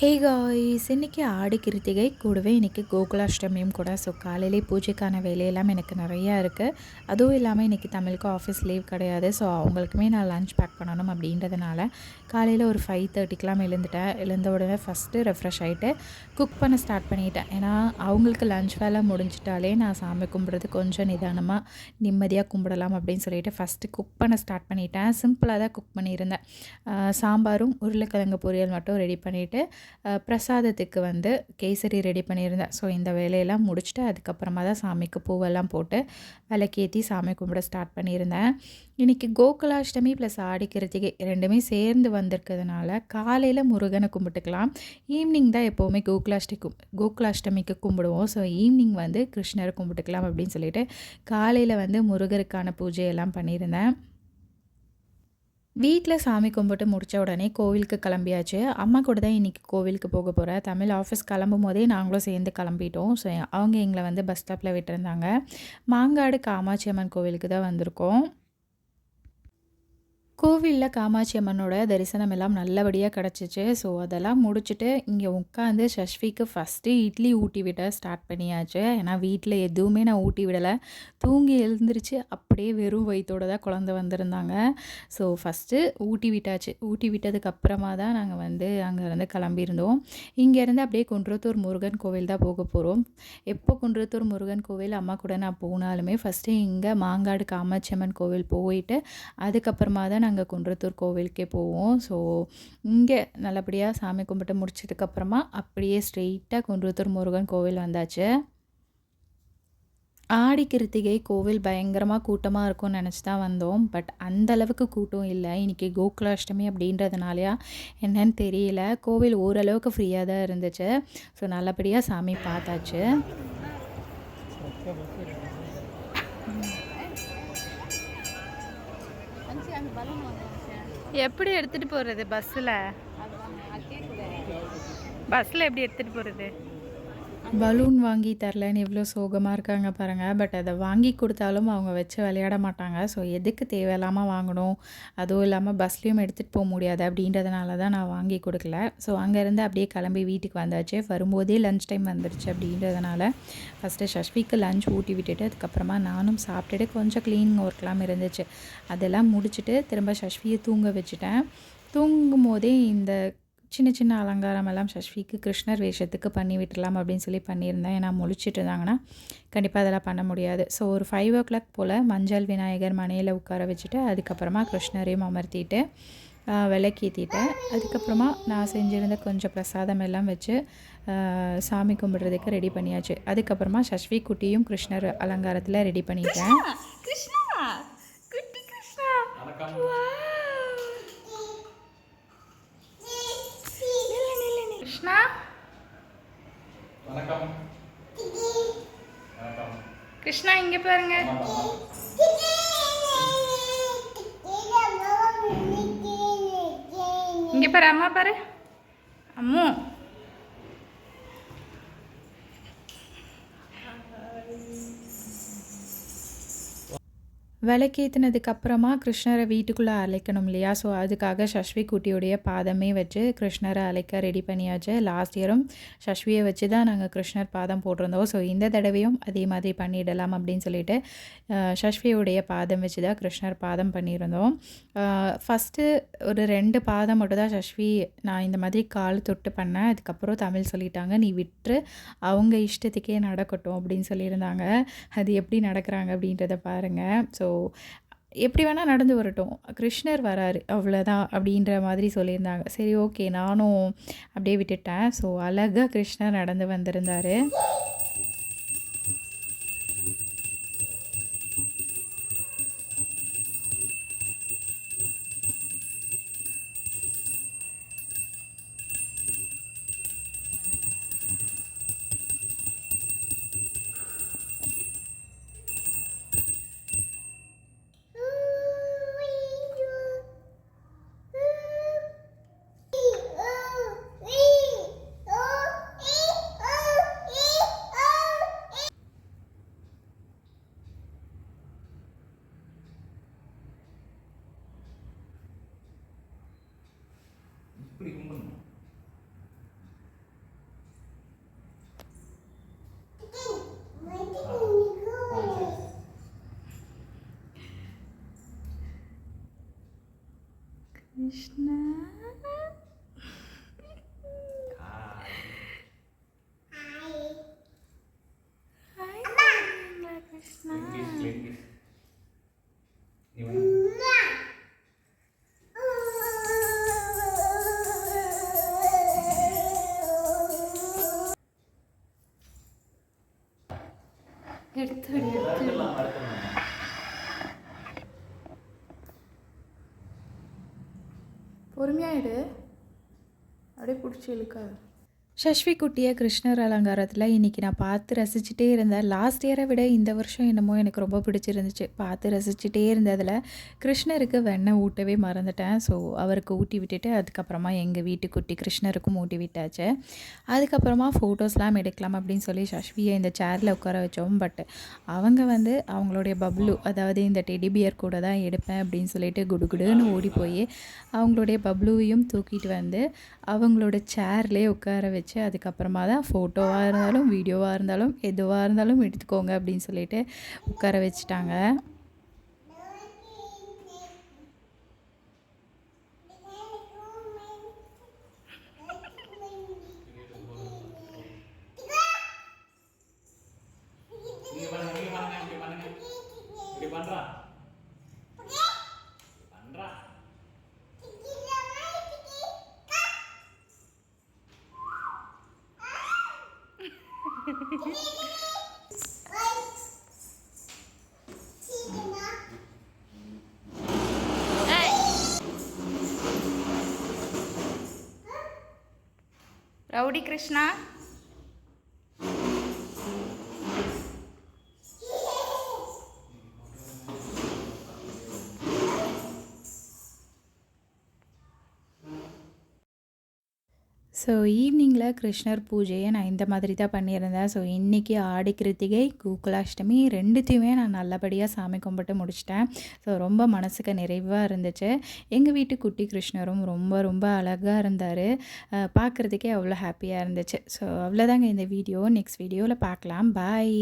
Hey guys இன்றைக்கி ஆடி கிருத்திகை கூடவே இன்றைக்கி கோகுலாஷ்டமியும் கூட. ஸோ காலையிலே பூஜைக்கான வேலையெல்லாம் எனக்கு நிறையா இருக்குது அதுவும் இல்லாமல் இன்றைக்கி தமிழுக்கு ஆஃபீஸ் லீவ் கிடையாது. ஸோ அவங்களுக்குமே நான் லஞ்ச் பேக் பண்ணணும் அப்படின்றதுனால காலையில் ஒரு ஃபைவ் தேர்ட்டிக்கெலாம் எழுந்துட்டேன். எழுந்த உடனே ஃபஸ்ட்டு ரெஃப்ரெஷ் ஆகிட்டு குக் பண்ண ஸ்டார்ட் பண்ணிட்டேன். ஏன்னா அவங்களுக்கு லஞ்ச் வேலை முடிஞ்சிட்டாலே நான் சாமி கும்பிட்றது கொஞ்சம் நிதானமாக நிம்மதியாக கும்பிடலாம் அப்படின்னு சொல்லிட்டு ஃபஸ்ட்டு குக் பண்ண ஸ்டார்ட் பண்ணிட்டேன். சிம்பிளாக தான் குக் பண்ணியிருந்தேன். சாம்பாரும் உருளைக்கிழங்கு பொரியல் மட்டும் ரெடி பண்ணிவிட்டு பிரசாதத்துக்கு வந்து கேசரி ரெடி பண்ணியிருந்தேன். ஸோ இந்த வேலையெல்லாம் முடிச்சுட்டு அதுக்கப்புறமா தான் சாமிக்கு பூவெல்லாம் போட்டு விளக்கேற்றி சாமி கும்பிட ஸ்டார்ட் பண்ணியிருந்தேன். இன்றைக்கி கோகுலாஷ்டமி ப்ளஸ் ஆடி கிருத்திகை ரெண்டுமே சேர்ந்து வந்திருக்கிறதுனால காலையில் முருகனை கும்பிட்டுக்கலாம். ஈவினிங் தான் எப்போவுமே கோகுலாஷ்டி கும் கோகுலாஷ்டமிக்கு கும்பிடுவோம். ஸோ ஈவினிங் வந்து கிருஷ்ணரை கும்பிட்டுக்கலாம் அப்படின்னு சொல்லிட்டு காலையில் வந்து முருகருக்கான பூஜையெல்லாம் பண்ணியிருந்தேன். வீட்டில் சாமி கும்பிட்டு முடித்த உடனே கோவிலுக்கு கிளம்பியாச்சு. அம்மா கூட தான் இன்றைக்கி கோவிலுக்கு போக போகிறேன் தமிழ் ஆஃபீஸ் கிளம்பும் போதே நாங்களும் சேர்ந்து கிளம்பிட்டோம். ஸோ அவங்க எங்களை வந்து பஸ் ஸ்டாப்பில் விட்டுருந்தாங்க. மாங்காடு காமாட்சி அம்மன் கோவிலுக்கு தான் வந்திருக்கோம். கோவிலில் காமாட்சி அம்மனோட தரிசனம் எல்லாம் நல்லபடியாக கிடச்சிச்சு. ஸோ அதெல்லாம் முடிச்சுட்டு இங்கே உட்காந்து சஷ்விக்கு ஃபஸ்ட்டு இட்லி ஊட்டி விட ஸ்டார்ட் பண்ணியாச்சு. ஏன்னா வீட்டில் எதுவுமே நான் ஊட்டி விடலை. தூங்கி எழுந்திரிச்சு அப்படியே வெறும் வயிற்றோட தான் குழந்த வந்திருந்தாங்க. ஸோ ஃபஸ்ட்டு ஊட்டி விட்டாச்சு. ஊட்டி விட்டதுக்கப்புறமா தான் நாங்கள் வந்து அங்கேருந்து கிளம்பியிருந்தோம். இங்கேருந்து அப்படியே குன்றத்தூர் முருகன் கோவில் தான் போக போகிறோம் எப்போ குன்றத்தூர் முருகன் கோவில் அம்மா கூட நான் போனாலுமே ஃபஸ்ட்டு இங்கே மாங்காடு காமாட்சி அம்மன் கோவில் போயிட்டு அதுக்கப்புறமா தான் நாங்கள் குன்றத்தூர் கோவிலுக்கே போவோம். ஸோ இங்கே நல்லபடியாக சாமி கும்பிட்டு முடிச்சதுக்கப்புறமா அப்படியே ஸ்ட்ரெயிட்டாக குன்றத்தூர் முருகன் கோவில் வந்தாச்சு. ஆடி கிருத்திகை கோவில் பயங்கரமாக கூட்டமாக இருக்கும்னு நினச்சி தான் வந்தோம். பட் அந்த அளவுக்கு கூட்டம் இல்லை. இன்றைக்கி கோகுலாஷ்டமி அப்படின்றதுனாலயா என்னன்னு தெரியல. கோவில் ஓரளவுக்கு ஃப்ரீயாக தான் இருந்துச்சு. ஸோ நல்லபடியாக சாமி பார்த்தாச்சு. எப்படி எடுத்துகிட்டு போகிறது பஸ்ஸில் பஸ்ஸில் எப்படி எடுத்துகிட்டு போகிறது பலூன் வாங்கி தரலன்னு எவ்வளோ சோகமாக இருக்காங்க பாருங்கள் பட் அதை வாங்கி கொடுத்தாலும் அவங்க வச்சு விளையாட மாட்டாங்க. ஸோ எதுக்கு தேவையில்லாமல் வாங்கணும்? அதுவும் இல்லாமல் பஸ்லேயும் எடுத்துகிட்டு போக முடியாது அப்படின்றதுனால தான் நான் வாங்கி கொடுக்கல. ஸோ அங்கேருந்து அப்படியே கிளம்பி வீட்டுக்கு வந்தாச்சு. வரும்போதே லஞ்ச் டைம் வந்துருச்சு அப்படின்றதுனால ஃபஸ்ட்டு சஷ்விக்கு லஞ்ச் ஊட்டி விட்டுட்டு அதுக்கப்புறமா நானும் சாப்பிட்டுட்டு கொஞ்சம் க்ளீனிங் ஒர்க்லாம் இருந்துச்சு. அதெல்லாம் முடிச்சுட்டு திரும்ப சஷ்வியை தூங்க வச்சுட்டேன். தூங்கும் போதே இந்த சின்ன சின்ன அலங்காரம் எல்லாம் சஷ்விக்கு கிருஷ்ணர் வேஷத்துக்கு பண்ணி விட்டுலாம் அப்படின்னு சொல்லி பண்ணியிருந்தேன். ஏன்னா முழிச்சிட்டு இருந்தாங்கன்னா கண்டிப்பாக அதெல்லாம் பண்ண முடியாது. ஸோ ஒரு ஃபைவ் ஓ கிளாக் போல் மஞ்சள் விநாயகர் மனையில் உட்கார வச்சுட்டு அதுக்கப்புறமா கிருஷ்ணரையும் அமர்த்திட்டு விளக்கேற்றிட்டேன் அதுக்கப்புறமா நான் செஞ்சுருந்த கொஞ்சம் பிரசாதம் எல்லாம் வச்சு சாமி கும்பிட்றதுக்கு ரெடி பண்ணியாச்சு. அதுக்கப்புறமா சஷ்வி குட்டியும் கிருஷ்ணர் அலங்காரத்தில் ரெடி பண்ணிட்டேன். கிருஷ்ணா! குட்டி கிருஷ்ணா! கிருஷ்ணா. வணக்கம். வணக்கம். கிருஷ்ணா இங்கே பாருங்க. இங்கே பாரு அம்மா பாரு. அம்மு. விளக்கேற்றினதுக்கு அப்புறமா கிருஷ்ணரை வீட்டுக்குள்ளே அழைக்கணும் இல்லையா? ஸோ அதுக்காக சஷ்வி குட்டியுடைய பாதமே வச்சு கிருஷ்ணரை அழைக்க ரெடி பண்ணியாச்சு. லாஸ்ட் இயரும் சஷ்வியை வச்சு தான் நாங்கள் கிருஷ்ணர் பாதம் போட்டிருந்தோம். ஸோ இந்த தடவையும் அதே மாதிரி பண்ணிடலாம் அப்படின்னு சொல்லிட்டு சஷ்வியுடைய பாதம் வச்சு தான் கிருஷ்ணர் பாதம் பண்ணியிருந்தோம். ஃபஸ்ட்டு ஒரு ரெண்டு பாதம் மட்டும் தான் சஷ்வி நான் இந்த மாதிரி கால் தொட்டு பண்ணேன். அதுக்கப்புறம் தமிழ் சொல்லிட்டாங்க. நீ விட்டுரு. அவங்க இஷ்டத்துக்கே நடக்கட்டும் அப்படின்னு சொல்லியிருந்தாங்க. அது எப்படி நடக்கிறாங்க அப்படின்றத பாருங்கள் ஸோ எப்படி வேணால் நடந்து வரட்டும். கிருஷ்ணர் வராரு அவ்வளோதான் அப்படின்ற மாதிரி சொல்லியிருந்தாங்க. சரி ஓகே நானும் அப்படியே விட்டுட்டேன். ஸோ அழகாக கிருஷ்ணர் நடந்து வந்திருந்தார். Krishna. பொறுமையாயிடு அப்படியே பிடிச்சி இழுக்காது. சஷ்வி குட்டியை கிருஷ்ணர் அலங்காரத்தில் இன்றைக்கி நான் பார்த்து ரசிச்சுட்டே இருந்தேன். லாஸ்ட் இயரை விட இந்த வருஷம் என்னமோ எனக்கு ரொம்ப பிடிச்சிருந்துச்சு. பார்த்து ரசிச்சுட்டே இருந்ததில் கிருஷ்ணருக்கு வெண்ணெய் ஊட்டவே மறந்துட்டேன். ஸோ அவருக்கு ஊட்டி விட்டுட்டு அதுக்கப்புறமா எங்கள் வீட்டு குட்டி கிருஷ்ணருக்கும் ஊட்டி விட்டாச்சு. அதுக்கப்புறமா ஃபோட்டோஸ்லாம் எடுக்கலாம் அப்படின்னு சொல்லி சஷ்வியை இந்த சேரில் உட்கார வச்சோம். பட் அவங்க வந்து அவங்களுடைய பப்ளு அதாவது இந்த டெடி பியர் கூட தான் எடுப்பேன் அப்படின்னு சொல்லிட்டு குடுகுடுன்னு ஓடி போய் அவங்களுடைய பப்ளுவையும் தூக்கிட்டு வந்து அவங்களோட சேர்லேயே உட்கார வச்சு வச்சு அதுக்கப்புறமா தான் ஃபோட்டோவாக இருந்தாலும் வீடியோவாக இருந்தாலும் எதுவாக இருந்தாலும் எடுத்துக்கோங்க அப்படின்னு சொல்லிட்டு உட்கார வச்சுட்டாங்க. ரவுடி கிருஷ்ணா. ஸோ ஈவினிங்கில் கிருஷ்ணர் பூஜையை நான் இந்த மாதிரி தான் பண்ணியிருந்தேன். ஸோ இன்றைக்கி ஆடி கிருத்திகை கோகுலாஷ்டமி ரெண்டுத்தையுமே நான் நல்லபடியாக சாமி கும்பிட்டு முடிச்சிட்டேன். ஸோ ரொம்ப மனசுக்கு நிறைவாக இருந்துச்சு. எங்கள் வீட்டு குட்டி கிருஷ்ணரும் ரொம்ப ரொம்ப அழகாக இருந்தார். பார்க்குறதுக்கே அவ்வளோ ஹாப்பியாக இருந்துச்சு. ஸோ அவ்வளோதாங்க இந்த வீடியோ. நெக்ஸ்ட் வீடியோவில் பார்க்கலாம் பாய்